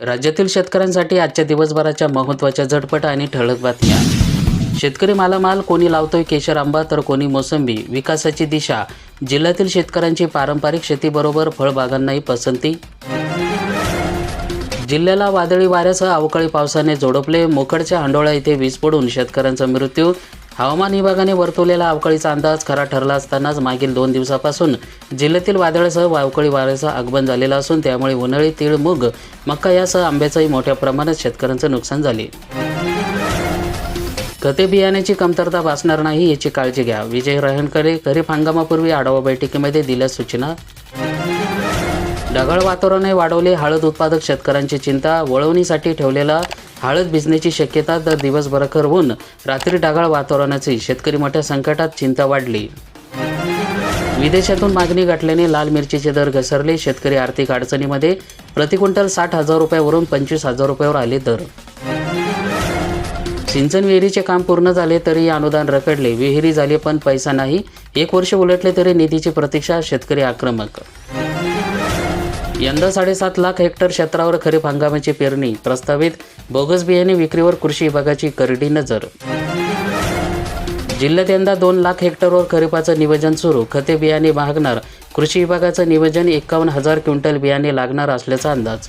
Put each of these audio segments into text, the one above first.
राज्यातील शेतकऱ्यांसाठी आजच्या दिवसभराच्या महत्त्वाच्या झटपट आणि ठळक बातम्या. शेतकरी मालामाल कोणी लावतोय केशर आंबा तर कोणी मोसंबी. विकासाची दिशा. जिल्ह्यातील शेतकऱ्यांची पारंपरिक शेतीबरोबर फळबागांनाही पसंती. जिल्ह्याला वादळी वाऱ्यासह अवकाळी पावसाने जोडपले. मोकडच्या हांडोळा येथे वीज पडून शेतकऱ्यांचा मृत्यू. हवामान विभागाने वर्तवलेला अवकाळीचा अंदाज खरा ठरला असतानाच मागील दोन दिवसापासून जिल्ह्यातील वादळासह अवकाळी वाऱ्याचं आगमन झालेलं असून त्यामुळे उन्हाळी तीळ मूग मक्का यासह आंब्याचंही मोठ्या प्रमाणात शेतकऱ्यांचं नुकसान झाले. खते बियाण्याची कमतरता भासणार नाही याची काळजी घ्या. विजय रहनकरे खरीप हंगामापूर्वी आढावा बैठकीमध्ये दिल्या सूचना ढगाळ वातावरणाने वाढवले. हळद उत्पादक शेतकऱ्यांची चिंता वळवणीसाठी ठेवलेला हळद भिजण्याची शक्यता तर दिवसभरखर होऊन रात्री ढगाळ वातावरणाची शेतकरी मोठ्या संकटात चिंता वाढली. विदेशातून मागणी गाठल्याने लाल मिरचीचे दर घसरले. शेतकरी आर्थिक अडचणीमध्ये प्रतिक्विंटल साठ हजार रुपयावरून पंचवीस हजार रुपयावर आले दर. सिंचन विहिरीचे काम पूर्ण झाले तरी अनुदान रखडले. विहिरी झाली पण पैसा नाही. एक वर्ष उलटले तरी निधीची प्रतीक्षा शेतकरी आक्रमक यंदा साडेसात लाख हेक्टर क्षेत्रावर खरीप हंगामाची पेरणी प्रस्तावित बोगस बियाणे विक्रीवर कृषी विभागाची करडी नजर. जिल्ह्यात यंदा दोन लाख हेक्टरवर खरीपाचं नियोजन सुरू. खते बियाणे महागणार. कृषी विभागाचं नियोजन एकावन्न हजार क्विंटल बियाणे लागणार असल्याचा अंदाज.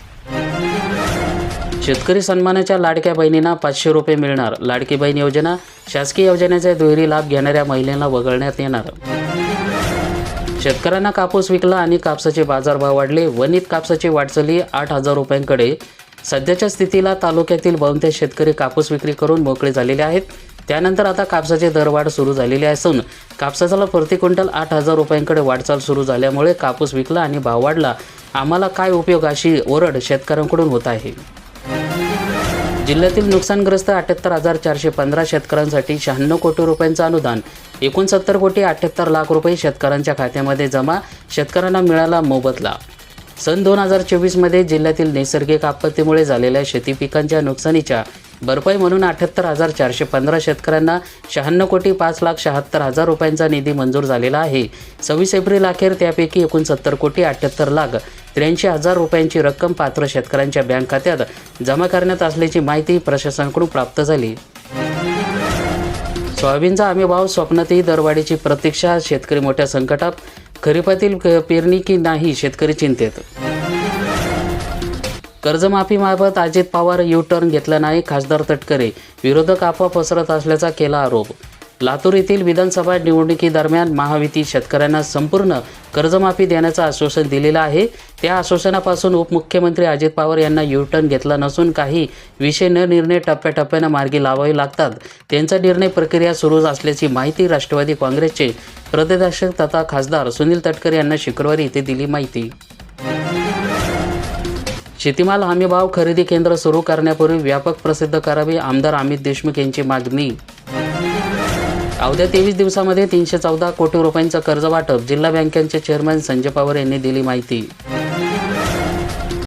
शेतकरी सन्मानाच्या लाडक्या बहिणींना पाचशे रुपये मिळणार. लाडकी बहीण योजना शासकीय योजनेचा दुहेरी लाभ घेणाऱ्या महिलांना वगळण्यात येणार. शेतकऱ्यांना कापूस विकला आणि कापसाचे बाजारभाव वाढले. वनित कापसाची वाटचाली आठ हजार रुपयांकडे. सध्याच्या स्थितीला तालुक्यातील बहुतेक शेतकरी कापूस विक्री करून मोकळे झालेले आहेत. त्यानंतर आता कापसाचे दरवाढ सुरू झालेली असून कापसाला प्रति क्विंटल आठ हजार रुपयांकडे वाटचाल सुरू झाल्यामुळे कापूस विकला आणि भाव वाढला. आम्हाला काय उपयोग अशी ओरड शेतकऱ्यांकडून होत आहे? जिल्ह्यातील नुकसानग्रस्त अठ्याहत्तर हजार चारशे पंधरा शेतकऱ्यांसाठी शहाण्णव कोटी रुपयांचं अनुदान एकोणसत्तर कोटी अठ्याहत्तर लाख रुपये शेतकऱ्यांच्या खात्यामध्ये जमा शेतकऱ्यांना मिळाला मोबदला. सन दोन हजार चोवीसमध्ये जिल्ह्यातील नैसर्गिक आपत्तीमुळे झालेल्या शेती पिकांच्या नुकसानीच्या भरपाई म्हणून अठ्याहत्तर हजार चारशे पंधरा शेतकऱ्यांना शहाण्णव कोटी पाच लाख शहात्तर हजार रुपयांचा निधी मंजूर झालेला आहे. सव्वीस एप्रिल अखेर त्यापैकी एकोणसत्तर कोटी अठ्याहत्तर लाख त्र्याऐंशी हजार रुपयांची रक्कम पात्र शेतकऱ्यांच्या बँक खात्यात जमा करण्यात असल्याची माहिती प्रशासनाकडून प्राप्त झाली. सोयाबीनचा आम्ही भाव स्वप्नातही दरवाढीची प्रतीक्षा शेतकरी मोठ्या संकटात खरीपातील पेरणी की नाही शेतकरी चिंतेत. कर्जमाफीबाबत अजित पवार यू टर्न घेतला नाही खासदार तटकरे. विरोधक अफवा पसरत असल्याचा केला आरोप. लातूर येथील विधानसभा निवडणुकीदरम्यान महाविती शेतकऱ्यांना संपूर्ण कर्जमाफी देण्याचं आश्वासन दिलेलं आहे. त्या आश्वासनापासून उपमुख्यमंत्री अजित पवार यांना यू टर्न घेतला नसून काही विषय न निर्णय टप्प्याटप्प्यानं मार्गी लावावे लागतात. त्यांचा निर्णय प्रक्रिया सुरू असल्याची माहिती राष्ट्रवादी काँग्रेसचे प्रदेशाध्यक्ष तथा खासदार सुनील तटकरे यांना शुक्रवारी इथे दिली माहिती. शेतीमाल हमीभाव खरेदी केंद्र सुरू करण्यापूर्वी व्यापक प्रसिद्ध करावे आमदार अमित देशमुख यांची मागणी. अवघ्या तेवीस दिवसामध्ये तीनशे चौदा कोटी रुपयांचं कर्ज वाटप जिल्हा बँकेचे चेअरमॅन संजय पवार यांनी दिली माहिती.